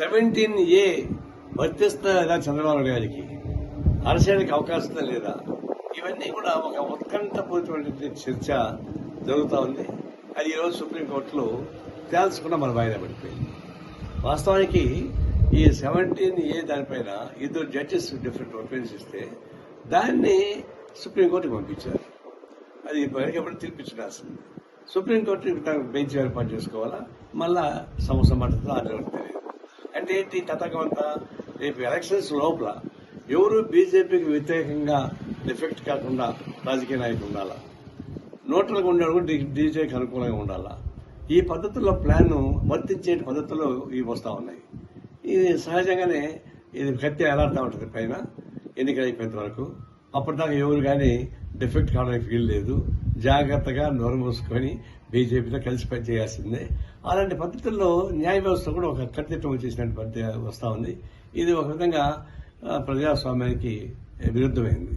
Seventeen A వర్తిస్తుందా లేదా చంద్రబాబు గారికి అరసేయడానికి అవకాశం లేదా? ఇవన్నీ కూడా ఒక ఉత్కంఠపూరితమైనటువంటి చర్చ జరుగుతూ ఉంది. అది ఈరోజు సుప్రీంకోర్టులో తేల్చకుండా మన వాయిదా పడిపోయింది. వాస్తవానికి ఈ సెవెంటీన్ ఏ దానిపైన ఇద్దరు జడ్జెస్ డిఫరెంట్ ఒపీనియన్స్ ఇస్తే దాన్ని సుప్రీంకోర్టుకి పంపించారు. అది ఎప్పుడు తినిపించాల్సింది సుప్రీంకోర్టు తన బెంచ్ ఏర్పాటు చేసుకోవాలా? మళ్ళా సంవత్సరం పడుతుందో అది తెలియదు. అంటే ఏంటి తతకం అంతా? రేపు ఎలక్షన్స్ లోపల ఎవరు బీజేపీకి వ్యతిరేకంగా ఎఫెక్ట్ కాకుండా రాజకీయ నాయకులు ఉండాలా? నోట్లకు ఉండేవాడు డీజేకి అనుకూలంగా ఉండాలా? ఈ పద్ధతుల్లో ప్లాన్ వర్తించే పద్ధతులు ఇవి వస్తూ ఉన్నాయి. ఇది సహజంగానే ఇది కత్తి ఎలాడుతూ ఉంటుంది పైన? ఎన్నికలు అయిపోయేంత వరకు. అప్పటిదాకా ఎవరు కానీ డిఫెక్ట్ కావడానికి వీలు లేదు. జాగ్రత్తగా నోరు మూసుకొని బీజేపీతో కలిసి పనిచేయాల్సిందే. అలాంటి పద్ధతుల్లో న్యాయ వ్యవస్థ కూడా ఒక కట్టుదిట్టం వచ్చేసినటువంటి పద్ధతి వస్తూ ఉంది. ఇది ఒక విధంగా ప్రజాస్వామ్యానికి విరుద్ధమైంది.